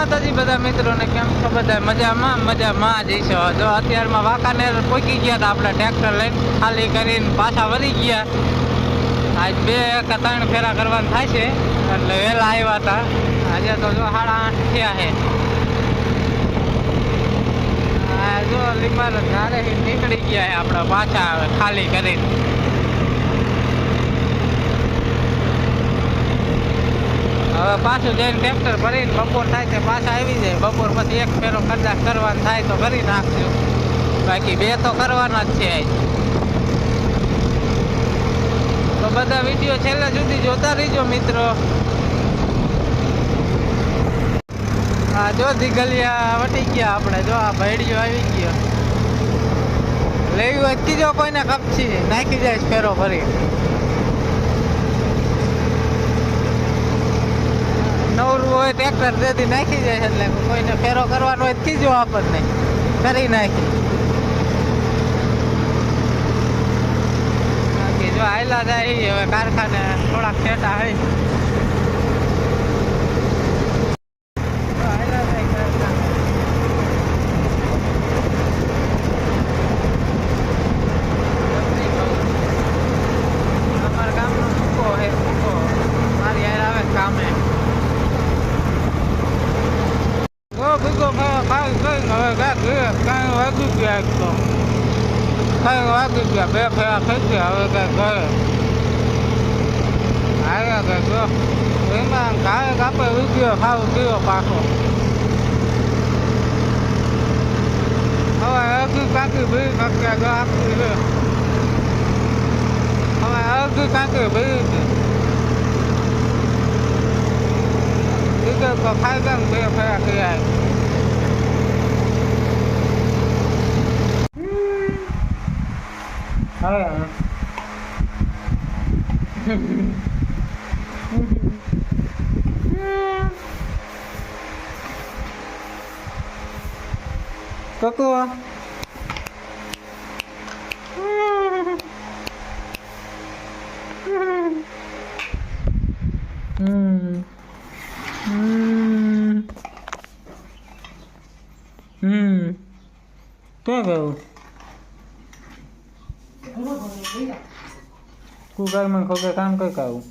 માતાજી, બધા મિત્રોને કેમ છો? બધા મજામાં? મજામાં જ છો જો અત્યારમાં વાંકાનેર પહોંચી ગયા હતા આપણે ટ્રેક્ટર લઈને, ખાલી કરીને પાછા વળી ગયા. આજ બે કે ત્રણ ફેરા કરવાના થાય છે, એટલે વહેલા આવ્યા હતા આજે તો જો સાડા આઠ થયા છે. જો લીમાર ધારેથી નીકળી ગયા છે આપણે પાછા ખાલી કરીને. પાછું જઈને ટ્રેક્ટર ભરીને બપોર થાય તે પાછા આવી જાય. બપોર પછી એક ફેરો કદાચ કરવાનું થાય તો કરી નાખશું બાકી બે તો કરવાના જ છે તો બધા વીડિયો છેલ્લે સુધી જોતા રહીજો મિત્રો. હા જો દીગલિયા વટી ગયા આપણે. જો આ ભેડિયો આવી ગયો. લેવી વધતી જો કોઈને કપછી નાખી જાય ફેરો ભરી હોય ટ્રેક્ટર જેથી નાખી જાય એટલે કોઈને ફેરો કરવાનો હોય કીજો આપણને. કરી નાખી. જો આયલા જાય હવે કારખાને થોડાક છેટા હોય જો kan kan kan kan kan waktu dia itu kan waktu dia berapa kerja mereka kau ada kerja memang kau kau perlu dia kau dia pakai không phải ơ cứ cá cử bi cá kè cơ áp cử bi không phải ơ cứ cá cử bi cứ cơ có khai rằng bi phải là cái này знаю. Готово. Mmm. Mmm. Mmm. Paweł. કુકરમાં ખોકે કામ કઈ કાવું